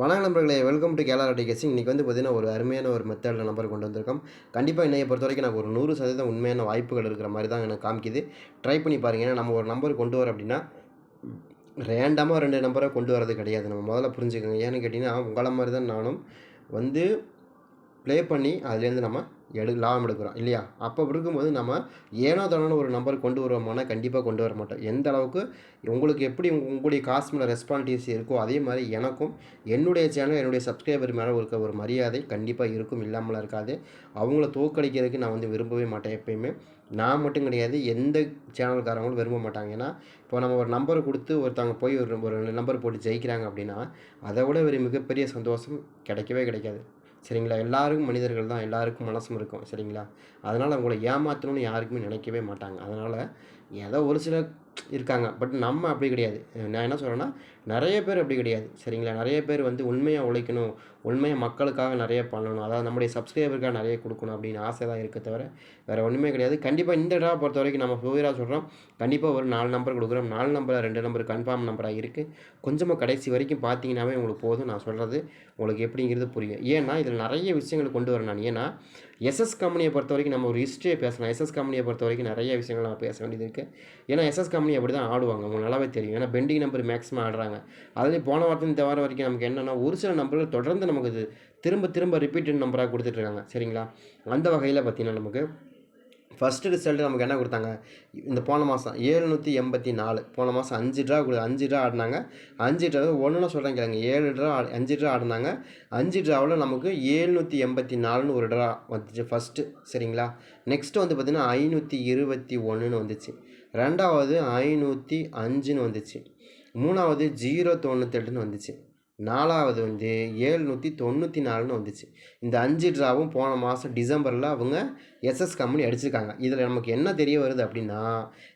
வணக்க நண்பர்களே welcome to கேலா கேசிங் இன்றைக்கி வந்து பார்த்தீங்கன்னா ஒரு அருமையான ஒரு மெத்தடில் நம்பர் கொண்டு வந்திருக்கோம். கண்டிப்பாக என்னையை பொறுத்த வரைக்கும் எனக்கு ஒரு நூறு சதவீதம் உண்மையான வாய்ப்புகள் இருக்கிற மாதிரி தான் எனக்கு காமிக்குது. ட்ரை பண்ணி பாருங்க. ஏன்னா நம்ம ஒரு நம்பர் கொண்டு வரோம் அப்படின்னா ரேண்டமாக ரெண்டு நம்பரை கொண்டு வரது கிடையாது. நம்ம முதல்ல புரிஞ்சுக்கோங்க. ஏன்னு கேட்டிங்கன்னா உங்களை மாதிரி தான் நானும் வந்து ப்ளே பண்ணி அதுலேருந்து நம்ம எடு லாபம் எடுக்கிறோம் இல்லையா? அப்போ இருக்கும்போது நம்ம ஏனோ தானோ ஒரு நம்பர் கொண்டு வருவோமானா கண்டிப்பாக கொண்டு வர மாட்டோம். எந்த அளவுக்கு உங்களுக்கு எப்படி உங்களுடைய காசு மேலே ரெஸ்பான்சிபிலிட்டி இருக்கோ அதே மாதிரி எனக்கும் என்னுடைய சேனல் என்னுடைய சப்ஸ்கிரைபர் மேலே இருக்க ஒரு மரியாதை கண்டிப்பாக இருக்கும். இல்லாமல் இருக்காது. அவங்கள தோக்கடிக்கிறதுக்கு நான் வந்து விரும்பவே மாட்டேன் எப்பயுமே. நான் மட்டும் கிடையாது எந்த சேனல்காரங்களும் விரும்ப மாட்டாங்க. ஏன்னா இப்போ நம்ம ஒரு நம்பர் கொடுத்து ஒருத்தவங்க போய் ஒரு ஒரு நம்பர் போட்டு ஜெயிக்கிறாங்க அப்படின்னா அதை விட ஒரு மிகப்பெரிய சந்தோஷம் கிடைக்கவே கிடைக்காது. சரிங்களா? எல்லாருக்கும் மனிதர்கள் தான். எல்லாருக்கும் மனசும் இருக்கும். சரிங்களா? அதனால் அவங்கள ஏமாற்றணும்னு யாருக்குமே நினைக்கவே மாட்டாங்க. அதனால் ஏதோ ஒரு சில இருக்காங்க. பட் நம்ம அப்படி கிடையாது. நான் என்ன சொல்கிறேன்னா நிறைய பேர் அப்படி கிடையாது. சரிங்களா? நிறைய பேர் வந்து உண்மையாக உழைக்கணும். உண்மையாக மக்களுக்காக நிறைய பண்ணணும். அதாவது நம்முடைய சப்ஸ்கிரைபருக்காக நிறைய கொடுக்கணும் அப்படின்னு ஆசை தான் இருக்க தவிர வேறு ஒன்றுமே கிடையாது. கண்டிப்பாக இந்த ட்ரா பொறுத்த வரைக்கும் நம்ம ஃபோராக சொல்கிறோம் கண்டிப்பாக ஒரு நாலு நம்பர் கொடுக்குறோம். நாலு நம்பரில் ரெண்டு நம்பர் கன்ஃபார்ம் நம்பராக இருக்குது கொஞ்சமாக கடைசி வரைக்கும் பார்த்தீங்கன்னாவே உங்களுக்கு போதும். நான் சொல்கிறது உங்களுக்கு எப்படிங்கிறது புரியும். ஏன்னா இதில் நிறைய விஷயங்கள் கொண்டு வரேன் நான். ஏன்னா எஸ்எஸ் கம்பெனியை பொறுத்த வரைக்கும் நம்ம ஒரு ஹிஸ்ட்ரியை பேசலாம். எஸ்எஸ் கம்பெனியை பொறுத்த வரைக்கும் நிறைய விஷயங்கள் நம்ம பேச வேண்டியது இருக்குது ஏன்னா எஸ்எஸ் கம்பெனி அப்படி தான் ஆடுவாங்க. உங்களுக்கு நல்லாவே தெரியும். ஏன்னா பெண்டிங் நம்பர் மேக்ஸிமம் ஆடுறாங்க. அதுலேயும் போன வாரத்தில் இந்த வாரம் வரைக்கும் நமக்கு என்னென்னா ஒரு சில நம்பர்கள் தொடர்ந்து நமக்கு இது திரும்ப திரும்ப ரிப்பீட்டட் நம்பராக கொடுத்துட்ருக்காங்க. சரிங்களா? அந்த வகையில் பார்த்தீங்கன்னா நமக்கு ஃபஸ்ட்டு ரிசல்ட் நமக்கு என்ன கொடுத்தாங்க? இந்த போன மாதம் ஏழுநூற்றி எண்பத்தி நாலு. போன மாதம் அஞ்சு ட்ரா கொடு அஞ்சு ட்ரா ஆடினாங்க. அஞ்சு ட்ரா ஒன்றுனா சொல்கிறேன் கேளுங்க. ஏழு ட்ரா அஞ்சு ட்ரா ஆடினாங்க. அஞ்சு ட்ராவில் நமக்கு ஏழ்நூற்றி எண்பத்தி நாலுன்னு ஒரு ட்ரா வந்துச்சு ஃபஸ்ட்டு சரிங்களா? நெக்ஸ்ட்டு வந்து பார்த்திங்கன்னா ஐநூற்றி இருபத்தி ஒன்றுன்னு வந்துச்சு. ரெண்டாவது ஐநூற்றி அஞ்சுன்னு வந்துச்சு. மூணாவது ஜீரோ தொண்ணூத்தெட்டுன்னு வந்துச்சு. நாலாவது வந்து ஏழ்நூற்றி தொண்ணூற்றி நாலுன்னு வந்துச்சு. இந்த அஞ்சு ட்ராவும் போன மாதம் டிசம்பரில் அவங்க எஸ்எஸ் கம்பெனி அடிச்சிருக்காங்க. இதில் நமக்கு என்ன தெரிய வருது அப்படின்னா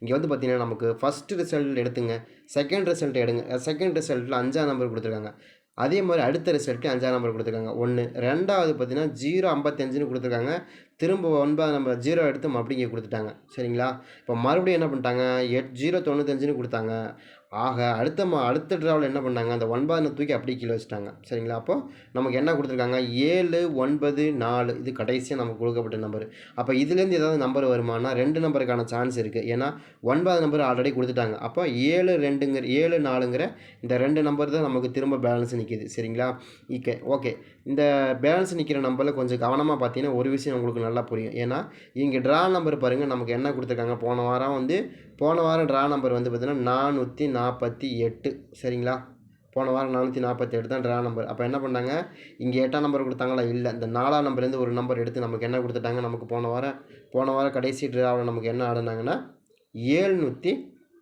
இங்கே வந்து பார்த்திங்கன்னா நமக்கு ஃபஸ்ட்டு ரிசல்ட் எடுத்துங்க செகண்ட் ரிசல்ட் எடுங்க செகண்ட் ரிசல்ட்டில் அஞ்சாம் நம்பர் கொடுத்துருக்காங்க. அதே மாதிரி அடுத்த ரிசல்ட்டு அஞ்சாம் நம்பர் கொடுத்துருக்காங்க. ஒன்று ரெண்டாவது பார்த்தீங்கன்னா ஜீரோ ஐம்பத்தஞ்சுன்னு கொடுத்துருக்காங்க. திரும்ப ஒன்பது நம்பர் ஜீரோ எடுத்து மறுபடியும் கொடுத்துட்டாங்க. சரிங்களா? இப்போ மறுபடியும் என்ன பண்ணிட்டாங்க? எட் ஜீரோ தொண்ணூத்தஞ்சுன்னு கொடுத்தாங்க. ஆக அடுத்த மா அடுத்த ட்ராவில் என்ன பண்ணாங்க? அந்த ஒன்பதுன்னு தூக்கி அப்படியே கீழே வச்சுட்டாங்க. சரிங்களா? அப்போ நமக்கு என்ன கொடுத்துருக்காங்க? ஏழு ஒன்பது நாலு. இது கடைசியாக நமக்கு கொடுக்கப்பட்ட நம்பர் அப்போ இதுலேருந்து ஏதாவது நம்பர் வருமானா ரெண்டு நம்பருக்கான சான்ஸ் இருக்குது ஏன்னா ஒன்பது நம்பர் ஆல்ரெடி கொடுத்துட்டாங்க. அப்போ ஏழு ரெண்டுங்கிற ஏழு நாலுங்கிற இந்த ரெண்டு நம்பர் தான் நமக்கு திரும்ப பேலன்ஸ் நிற்கிது சரிங்களா? ஓகே ஓகே இந்த பேலன்ஸ் நிற்கிற நம்பரில் கொஞ்சம் கவனமாக பார்த்தீங்கன்னா ஒரு விஷயம் உங்களுக்கு நல்லா புரியும். ஏன்னா இங்கே ட்ரா நம்பர் பாருங்கள் நமக்கு என்ன கொடுத்துருக்காங்க? போன வாரம் வந்து போன வாரம் ட்ரா நம்பர் வந்து பார்த்தீங்கன்னா நானூற்றி நாற்பத்தி எட்டு. சரிங்களா? போன வாரம் நானூற்றி நாற்பத்தி எட்டு தான் ட்ரா நம்பர் அப்போ என்ன பண்ணாங்க? இங்கே எட்டாம் நம்பர் கொடுத்தாங்களா? இல்லை. இந்த நாலாம் நம்பர்லேருந்து ஒரு நம்பர் எடுத்து நமக்கு என்ன கொடுத்துட்டாங்க? நமக்கு போன வாரம் போன வாரம் கடைசி ட்ராவில் நமக்கு என்ன ஆடினாங்கன்னா ஏழ்நூற்றி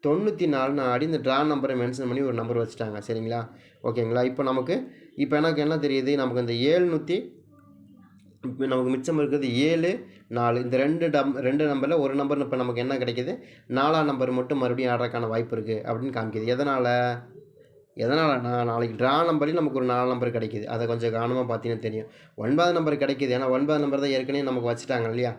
தொண்ணூற்றி நாலுன்னு ஆடி இந்த ட்ரா நம்பரை மென்ஷன் பண்ணி ஒரு நம்பர் வச்சுட்டாங்க. சரிங்களா? ஓகேங்களா? இப்போ நமக்கு இப்போ எனக்கு என்ன தெரியுது? நமக்கு இந்த ஏழ்நூற்றி நமக்கு மிச்சம் இருக்கிறது ஏழு நாலு. இந்த ரெண்டு டம் ரெண்டு நம்பரில் ஒரு நம்பர் இப்போ நமக்கு என்ன கிடைக்கிது? நாலாம் நம்பர் மட்டும் மறுபடியும் ஆடுறதுக்கான வாய்ப்பு இருக்குது அப்படின்னு காமிக்குது. எதனால்? எதனால்? நான் நாளைக்கு ட்ரா நம்பர்லேயும் நமக்கு ஒரு நாலு நம்பர் கிடைக்கிது. அதை கொஞ்சம் கவனமாக பார்த்தீங்கன்னா தெரியும். ஒன்பது நம்பர் கிடைக்கிது. ஏன்னா ஒன்பது நம்பர் தான் ஏற்கனவே நமக்கு வச்சுட்டாங்க இல்லையா?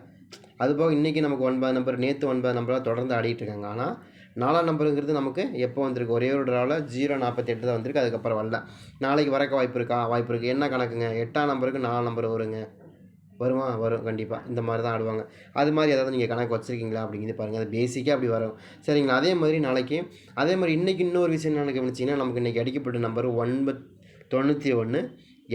அதுபோக இன்றைக்கி நமக்கு ஒன்பது நம்பர் நேற்று ஒன்பது நம்பராக தொடர்ந்து ஆடிட்டு இருக்காங்க. ஆனால் நாலாம் நம்பருங்கிறது நமக்கு எப்போ வந்திருக்கு? ஒரே ஒரு ட்ராவில் ஜீரோ நாற்பத்தெட்டு தான் வந்திருக்கு. அதுக்கப்புறம் வரல. நாளைக்கு வரக்க வாய்ப்பு இருக்கா? வாய்ப்பு இருக்குது என்ன கணக்குங்க? எட்டாம் நம்பருக்கு நாலு நம்பர் வருங்க. வருமா? வரும். கண்டிப்பாக இந்த மாதிரி தான் ஆடுவாங்க. அது மாதிரி ஏதாவது நீங்கள் கணக்கு வச்சுருக்கீங்களா? அப்படிங்கிறது பாருங்கள் அது பேசிக்காக அப்படி வரும். சரிங்களா? அதே மாதிரி நாளைக்கு அதே மாதிரி இன்றைக்கி இன்னொரு விஷயம் என்ன கவனிச்சிங்கன்னா நமக்கு இன்றைக்கி அடிக்கப்பட்ட நம்பர் ஒன்பத் தொண்ணூற்றி ஒன்று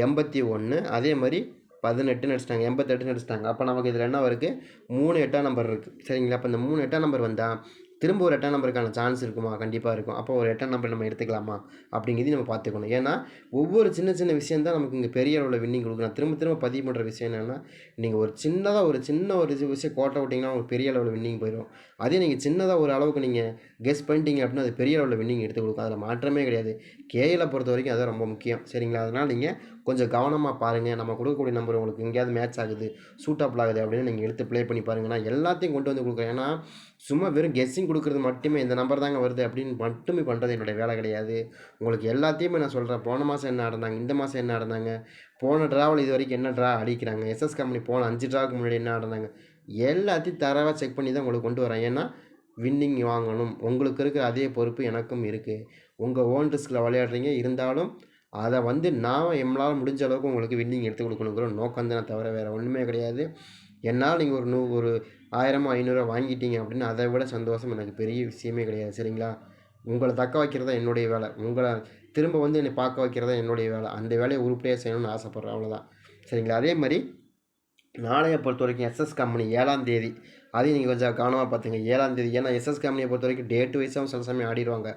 எண்பத்தி ஒன்று அதே மாதிரி பதினெட்டுன்னு அடிச்சிட்டாங்க. எண்பத்தெட்டுன்னு அடிச்சிட்டாங்க. அப்போ நமக்கு இதில் என்ன இருக்குது மூணு எட்டாம் நம்பர் இருக்குது சரிங்களா? அப்போ இந்த மூணு எட்டாம் நம்பர் வந்தால் திரும்ப ஒரு எட்டாம் நம்பருக்கான சான்ஸ் இருக்குமா? கண்டிப்பாக இருக்கும். அப்போ ஒரு எட்டாம் நம்பர் நம்ம எடுத்துக்கலாமா? அப்படிங்கிறது நம்ம பார்த்துக்கணும். ஏன்னா ஒவ்வொரு சின்ன சின்ன விஷயம் தான் நமக்கு இங்கே பெரிய அளவில் வின்னிங் கொடுக்கும். நான் திரும்ப திரும்ப பதிவு பண்ணுற விஷயம் என்னென்னா நீங்கள் ஒரு சின்னதாக ஒரு சின்ன ஒரு விஷயம் கோட்டை விட்டிங்கன்னா உங்களுக்கு பெரிய அளவில் வின்னிங் போயிடும். அதே நீங்கள் சின்னதாக ஒரு அளவுக்கு நீங்கள் கெஸ் பண்ணிட்டீங்க அப்படின்னா அது பெரிய அளவில் வின்னிங் எடுத்து கொடுக்கும். அதில் மாற்றமே கிடையாது. கேயில் பொறுத்த வரைக்கும் அது ரொம்ப முக்கியம். சரிங்களா? அதனால் நீங்கள் கொஞ்சம் கவனமாக பாருங்கள் நம்ம கொடுக்கக்கூடிய நம்பர் உங்களுக்கு எங்கேயாவது மேட்ச் ஆகுது சூட்டபிள் ஆகுது அப்படின்னு நீங்கள் எடுத்து ப்ளே பண்ணி பாருங்கள் நான் எல்லாத்தையும் கொண்டு வந்து கொடுக்குறேன். ஏன்னா சும்மா வெறும் கெஸ்ஸிங் கொடுக்குறது மட்டுமே இந்த நம்பர் தாங்க வருது அப்படின்னு மட்டுமே பண்ணுறது என்னுடைய வேலை கிடையாது. உங்களுக்கு எல்லாத்தையுமே நான் சொல்கிறேன் போன மாதம் என்ன நடந்தாங்க? இந்த மாதம் என்ன நடந்தாங்க? போன ட்ராவல் இது வரைக்கும் என்ன ட்ரா அடிக்கிறாங்க? எஸ்எஸ் கம்பெனி போன அஞ்சு ட்ராவுக்கு முன்னாடி என்ன நடந்தாங்க? எல்லாத்தையும் தரவாக செக் பண்ணி தான் உங்களுக்கு கொண்டு வரேன். ஏன்னா வின்னிங் வாங்கணும். உங்களுக்கு இருக்கிற அதே பொறுப்பு எனக்கும் இருக்குது உங்கள் ஓன் ரிஸ்கில் விளையாடுறீங்க. இருந்தாலும் அதை வந்து நான் எம்மளால் முடிஞ்ச அளவுக்கு உங்களுக்கு வின்னிங் எடுத்து கொடுக்கணுங்கிற நோக்கம் தவிர வேறு ஒன்றுமே கிடையாது. என்னால் நீங்கள் ஒரு நூ ஒரு ஆயிரமோ ஐநூறுரூவா வாங்கிட்டீங்க அப்படின்னு அதை விட சந்தோஷம் எனக்கு பெரிய விஷயமே கிடையாது. சரிங்களா? உங்களை தக்க வைக்கிறது தான் என்னுடைய வேலை. உங்களை திரும்ப வந்து என்னை பார்க்க வைக்கிறது தான் என்னுடைய வேலை. அந்த வேலையை உருப்படியாக செய்யணும்னு ஆசைப்பட்றேன். அவ்வளோதான் சரிங்களா? அதே மாதிரி நாளைய பொறுத்த வரைக்கும் எஸ்எஸ் கம்பெனி ஏழாம் தேதி அதையும் நீங்கள் கொஞ்சம் கவனமாக பார்த்துங்க ஏழாம் தேதி ஏன்னா எஸ்எஸ் கம்பெனியை பொறுத்த வரைக்கும் டேட் வைஸாகவும் சில சமயம் ஆடிடுவாங்க.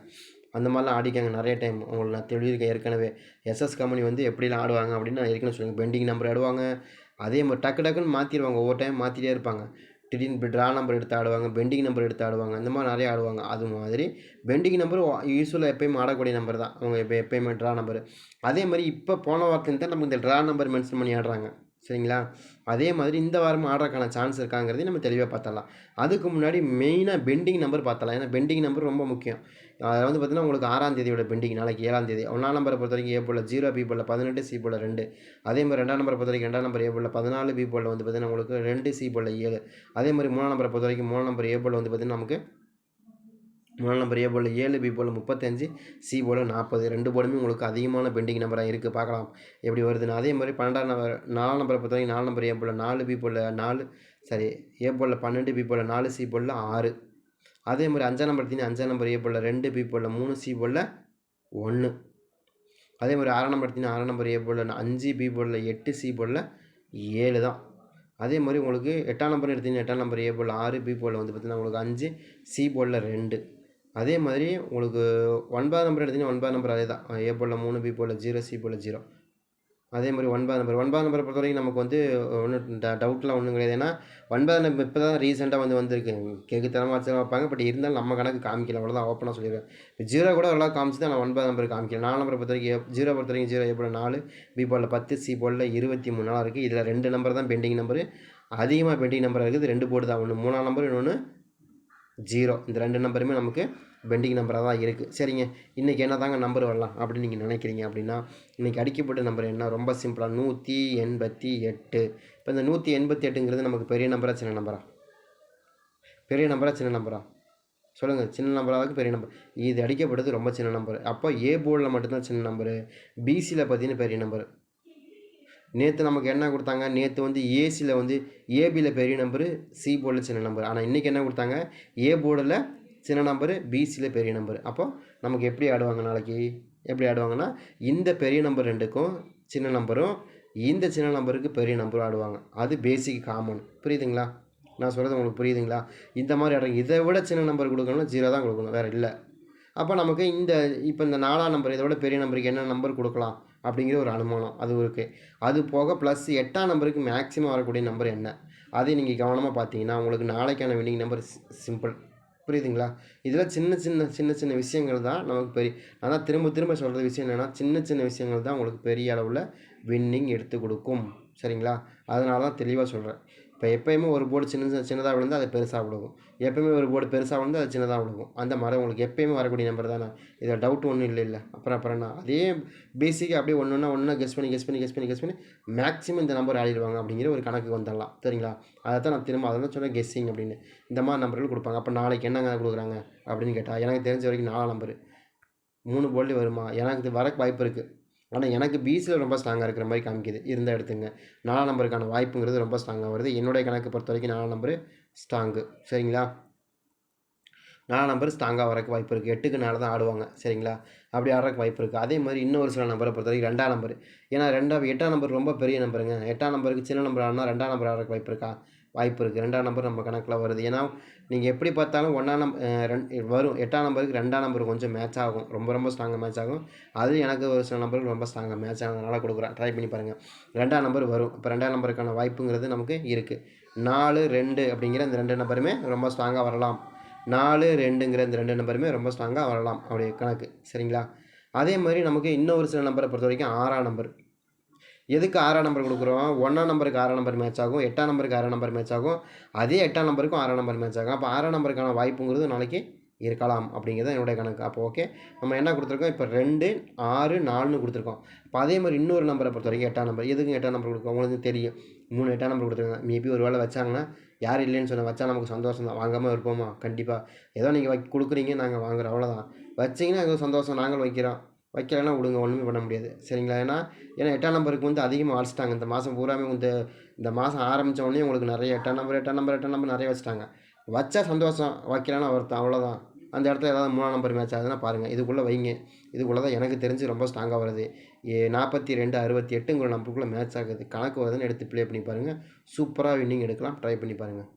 அந்த மாதிரிலாம் ஆடிக்காங்க நிறைய டைம் உங்களுக்கு நான் தெளிவிருக்கேன் ஏற்கனவே. எஸ்எஸ் கம்பெனி வந்து எப்படிலாம் ஆடுவாங்க அப்படின்னு நான் ஏற்கனவே சொல்லுங்கள் பெண்டிங் நம்பர் ஆடுவாங்க. அதே மாதிரி டக்கு டக்குன்னு மாற்றிடுவாங்க ஒவ்வொரு டைம் மாற்றிட்டே இருப்பாங்க. திடீர்னு ட்ரா நம்பர் எடுத்து ஆடுவாங்க. பெண்டிங் நம்பர் எடுத்து ஆடுவாங்க. அந்த மாதிரி நிறைய ஆடுவாங்க. அது மாதிரி பெண்டிங் நம்பர் யூஸ்வலாக எப்போயுமே ஆடக்கூடிய நம்பர் தான். அவங்க இப்போ எப்போயுமே ட்ரா நம்பர் அதே மாதிரி இப்போ போன வாரத்துலேருந்து தான் நமக்கு இந்த ட்ரா நம்பர் மென்ஷன் பண்ணி ஆடுறாங்க. சரிங்களா? அதே மாதிரி இந்த வாரம் ஆடுறதுக்கான சான்ஸ் இருக்காங்கிறதையும் நம்ம தெளிவாக பார்த்தலாம் அதுக்கு முன்னாடி மெயினாக பெண்டிங் நம்பர் பார்த்தலாம் ஏன்னா பெண்டிங் நம்பர் ரொம்ப முக்கியம். அதில் வந்து பார்த்தீங்கன்னா உங்களுக்கு ஆறாம் தேதியோட பெண்டிங் நாளைக்கு ஏழாம் தேதி. ஒன்றாம் நம்பரை பொறுத்த வரைக்கும் ஏ போல் ஜீரோ பி போல் பதினெட்டு சி போல் ரெண்டு. அதே மாதிரி ரெண்டாம் நம்பரை பொறுத்த வரைக்கும் ரெண்டாம் நம்பர் ஏ போல் பதினாலு பி போல் வந்து பார்த்தீங்கன்னா உங்களுக்கு ரெண்டு சி போல் ஏழு. அதே மாதிரி மூணாம் நம்பரை பொறுத்த வரைக்கும் மூணாம் நம்பர் ஏ போல் வந்து பார்த்தீங்கன்னா நமக்கு மூணாம் நம்பர் ஏ போல் ஏழு பி போல் முப்பத்தஞ்சு சி போல் நாற்பது. ரெண்டு போலுமே உங்களுக்கு அதிகமான பெண்டிங் நம்பராக இருக்குது பார்க்கலாம். எப்படி வருதுன்னு? அதே மாதிரி பன்னெண்டாம் நம்பர் நாலாம் நம்பரை பொறுத்த வரைக்கும் நாலு நம்பர் ஏ போல் நாலு பி போல் நாலு சரி ஏ போல் பன்னெண்டு பி போல் நாலு சி போல் ஆறு. அதே மாதிரி அஞ்சாம் நம்பர் தீனி அஞ்சாம் நம்பர் ஏ போல் ரெண்டு பி போல் மூணு சி போல் ஒன்று அதே மாதிரி ஆறாம் நம்பர் தீனி ஆறாம் நம்பர் ஏ போல் அஞ்சு பி போல் எட்டு சி போல் ஏழு தான். அதே மாதிரி உங்களுக்கு எட்டாம் நம்பர் எடுத்தீங்கன்னா எட்டாம் நம்பர் ஏ போல் ஆறு பி போல் வந்து பார்த்தீங்கன்னா உங்களுக்கு அஞ்சு சி போல் ரெண்டு. அதே மாதிரி உங்களுக்கு ஒன்பது நம்பர் எடுத்தீங்கன்னா ஒன்பதாம் நம்பர் அதே தான் ஏ போல் மூணு பி போல் ஜீரோ சி போல் ஜீரோ அதே மாதிரி ஒன்பது நம்பர் ஒன்பதாம் நம்பரை பொறுத்த வரைக்கும் நமக்கு வந்து ஒன்றும் டவுட்லாம் ஒன்றும் கிடையாது. ஏன்னா ஒன்பதாம் நம்பர் இப்போ தான் ரீசெண்டாக வந்து வந்திருக்கு. கேக்கு தரமாக வச்சு வைப்பாங்க. பட் இருந்தாலும் நம்ம கணக்கு காமிக்கல. அவ்வளோதான் ஓப்பனாக சொல்லியிருக்கேன் இப்போ ஜீரோ கூட எல்லாம் காமிச்சு தான் நான் ஒன்பதாம் நம்பர் காமிக்கல நாலு நம்பரை பொறுத்த வரைக்கும் ஜீரோ பொறுத்த வரைக்கும் ஜீரோ ஏ போல் நாலு பி போலில் பத்து சி போலில் இருபத்தி மூணு நாளாக இருக்குது இதில் ரெண்டு நம்பர் தான் பெண்டிங் நம்பரு அதிகமாக பெண்டிங் நம்பர் இருக்குது. ரெண்டு போர்டு தான் ஒன்று மூணாம் நம்பர் இன்னொன்று ஜீரோ. இந்த ரெண்டு நம்பருமே நமக்கு பெண்டிங் நம்பராக தான் இருக்குது சரிங்க. இன்றைக்கி என்ன தாங்க நம்பர் வரலாம் அப்படின்னு நீங்கள் நினைக்கிறீங்க அப்படின்னா இன்றைக்கி அடிக்கப்பட்ட நம்பர் என்ன? ரொம்ப சிம்பிளாக நூற்றி எண்பத்தி எட்டு. இப்போ இந்த நூற்றி எண்பத்தி எட்டுங்கிறது நமக்கு பெரிய நம்பராக சின்ன நம்பரா பெரிய நம்பரா சின்ன நம்பரா சொல்லுங்கள் சின்ன நம்பராக பெரிய நம்பர் இது அடிக்கப்பட்டது ரொம்ப சின்ன நம்பர் அப்போ ஏ போர்டில் மட்டும்தான் சின்ன நம்பரு பிசியில் பார்த்தீங்கன்னா பெரிய நம்பர் நேற்று நமக்கு என்ன கொடுத்தாங்க? நேற்று வந்து ஏசியில் வந்து ஏபியில் பெரிய நம்பரு சி போர்டில் சின்ன நம்பர் ஆனால் இன்றைக்கி என்ன கொடுத்தாங்க? ஏ போர்டில் சின்ன நம்பரு பிசியில் பெரிய நம்பர் அப்போது நமக்கு எப்படி ஆடுவாங்க நாளைக்கு? எப்படி ஆடுவாங்கன்னா இந்த பெரிய நம்பர் ரெண்டுக்கும் சின்ன நம்பரும் இந்த சின்ன நம்பருக்கு பெரிய நம்பரும் ஆடுவாங்க. அது பேசிக் காமன் புரியுதுங்களா? நான் சொல்கிறது உங்களுக்கு புரியுதுங்களா? இந்த மாதிரி ஆடுறாங்க இதை விட சின்ன நம்பர் கொடுக்கணும்னா ஜீரோ தான் கொடுக்கணும். வேறு இல்லை. அப்போ நமக்கு இந்த இப்போ இந்த நாலாம் நம்பர் இதை விட பெரிய நம்பருக்கு என்ன நம்பர் கொடுக்கலாம்? அப்படிங்கிற ஒரு அனுமானம் அது இருக்குது அது போக ப்ளஸ் எட்டாம் நம்பருக்கு மேக்ஸிமம் வரக்கூடிய நம்பர் என்ன? அதை நீங்கள் கவனமாக பார்த்தீங்கன்னா உங்களுக்கு நாளைக்கான வின்னிங் நம்பர் சிம்பிள் புரியுதுங்களா? இதில் சின்ன சின்ன சின்ன சின்ன விஷயங்கள் தான் நமக்கு பெரிய ஆனால் திரும்ப திரும்ப சொல்கிற விஷயம் என்னென்னா சின்ன சின்ன விஷயங்கள் தான் உங்களுக்கு பெரிய அளவில் வின்னிங் எடுத்து கொடுக்கும். சரிங்களா? அதனால தான் தெளிவாக சொல்கிறேன் இப்போ எப்போயுமே ஒரு போர்டு சின்ன சின்னதாக விழுந்து அது பெருசாக விழுகும். எப்போயுமே ஒரு போர்டு பெருசாக விழுந்து அது சின்னதாக விழுகும். அந்த மாதிரி உங்களுக்கு எப்போயுமே வரக்கூடிய நம்பர் தானே. இதில் டவுட் ஒன்றும் இல்லை இல்லை. அப்புறம் அப்புறம் என்ன? அதே பேசிக்காக அப்படியே ஒன்று ஒன்றா ஒன்றா கெஸ் பண்ணி கெஸ் பண்ணி கெஸ் பண்ணி கெஸ் பண்ணி மேக்ஸிமம் இந்த நம்பர் ஆடிடுவாங்க அப்படிங்கிற ஒரு கணக்கு வந்துடலாம். சரிங்களா? அதை தான் நான் திரும்ப அதை தான் சொன்னேன் கெஸ்ஸிங் அப்படின்னு. இந்த மாதிரி நம்பர்கள் கொடுப்பாங்க. அப்போ நாளைக்கு என்னங்க கொடுக்குறாங்க அப்படின்னு கேட்டால் எனக்கு தெரிஞ்ச வரைக்கும் நாலாம் நம்பர். மூணு போல்டு வருமா? எனக்கு இது வரக்கு வாய்ப்பு இருக்குது ஆனால் எனக்கு பிசியில் ரொம்ப ஸ்ட்ராங்காக இருக்கிற மாதிரி காமிக்குது. இருந்தால் எடுத்துங்க. நாலாம் நம்பருக்கான வாய்ப்புங்கிறது ரொம்ப ஸ்ட்ராங்காக வருது. என்னுடைய கணக்கு பொறுத்த வரைக்கும் நாலாம் நம்பரு ஸ்ட்ராங்கு சரிங்களா? நாலு நம்பர் ஸ்ட்ராங்காக வரக்கு வாய்ப்பு இருக்குது எட்டுக்கு நாலு தான் ஆடுவாங்க. சரிங்களா? அப்படி ஆடுறக்கு வாய்ப்பு இருக்குது அதே மாதிரி இன்னொரு சில நம்பரை பொறுத்த வரைக்கும் ரெண்டாம் நம்பர் ஏன்னா ரெண்டாம் எட்டாம் நம்பர் ரொம்ப பெரிய நம்பருங்க எட்டாம் நம்பருக்கு சின்ன நம்பர் ஆடினா ரெண்டாம் நம்பர் ஆடுறக்கு வாய்ப்பு இருக்கா? வாய்ப்பு இருக்குது ரெண்டாம் நம்பர் நம்ம கணக்கில் வருது. ஏன்னா நீங்கள் எப்படி பார்த்தாலும் ஒன்றாம் நம்பர் ரெண்டு வரும். எட்டாம் நம்பருக்கு ரெண்டாம் நம்பர் கொஞ்சம் மேட்ச் ஆகும். ரொம்ப ரொம்ப ஸ்ட்ராங்காக மேட்ச் ஆகும். அது எனக்கு ஒரு சில நம்பருக்கு ரொம்ப ஸ்ட்ராங்காக மேட்ச் ஆனதுனால கொடுக்குறேன். ட்ரை பண்ணி பாருங்கள் ரெண்டாம் நம்பர் வரும். இப்போ ரெண்டாம் நம்பருக்கான வாய்ப்புங்கிறது நமக்கு இருக்குது நாலு ரெண்டு அப்படிங்கிற இந்த ரெண்டு நம்பருமே ரொம்ப ஸ்ட்ராங்காக வரலாம். நாலு ரெண்டுங்கிற இந்த ரெண்டு நம்பருமே ரொம்ப ஸ்ட்ராங்காக வரலாம் அப்படி கணக்கு. சரிங்களா? அதே மாதிரி நமக்கு இன்னொரு சில நம்பரை பொறுத்த வரைக்கும் ஆறாம் நம்பர். எதுக்கு ஆறாம் நம்பர் கொடுக்குறோம்? ஒன்றாம் நம்பருக்கு ஆறாம் நம்பர் மேட்ச் ஆகும் எட்டாம் நம்பருக்கு ஆறாம் நம்பர் மேட்ச் ஆகும் அதே எட்டாம் நம்பருக்கும் ஆறாம் நம்பர் மேட்ச் ஆகும். அப்போ ஆறாம் நம்பருக்கான வாய்ப்புங்கிறது நாளைக்கு இருக்கலாம் அப்படிங்கிறது என்னுடைய கணக்கு. அப்போ ஓகே நம்ம என்ன கொடுத்துருக்கோம்? இப்போ ரெண்டு ஆறு நாலுன்னு கொடுத்துருக்கோம். இப்போ அதே மாதிரி இன்னொரு நம்பரை பொறுத்த வரைக்கும் எட்டாம் நம்பர். எதுக்கு எட்டாம் நம்பர் கொடுக்கும் உங்களுக்கு தெரியும். மூணு எட்டாம் நம்பர் கொடுத்துருக்காங்க. மேபி ஒரு வேளை வச்சாங்கன்னா யார் இல்லைன்னு சொன்ன வச்சா நமக்கு சந்தோஷம் தான் வாங்காமல் இருப்போமா? கண்டிப்பாக ஏதோ நீங்கள் வை கொடுக்குறீங்க நாங்கள் வாங்குறோம். அவ்வளோதான் வச்சிங்கன்னா எங்களுக்கு சந்தோஷம் நாங்கள் வைக்கிறோம். வைக்கலைன்னா விடுங்க ஒன்றுமே பண்ண முடியாது. சரிங்களா? ஏன்னா ஏன்னா எட்டாம் நம்பருக்கு வந்து அதிகமாக அழைச்சிட்டாங்க. இந்த மாதம் பூராமே வந்து இந்த மாதம் ஆரம்பித்த உடனே உங்களுக்கு நிறைய எட்டாம் நம்பர் எட்டாம் நம்பர் எட்டாம் நம்பர் நிறைய வச்சுட்டாங்க. வச்சா சந்தோஷம் வைக்கலைன்னா ஒருத்தன் அவ்வளோதான் அந்த இடத்துல ஏதாவது மூணாம் நம்பர் மேட்ச் ஆகுதுன்னா பாருங்கள் இதுக்குள்ளே வைங்க. இதுக்குள்ளே தான் எனக்கு தெரிஞ்சு ரொம்ப ஸ்ட்ராங்காக வருது. ஏ நாற்பத்தி ரெண்டு அறுபத்தி எட்டுங்கிற நம்பருக்குள்ளே மேட்ச் ஆகுது. கணக்கு வருதுன்னு எடுத்து ப்ளே பண்ணி பாருங்கள் சூப்பராக வின்னிங் எடுக்கலாம். ட்ரை பண்ணி பாருங்கள்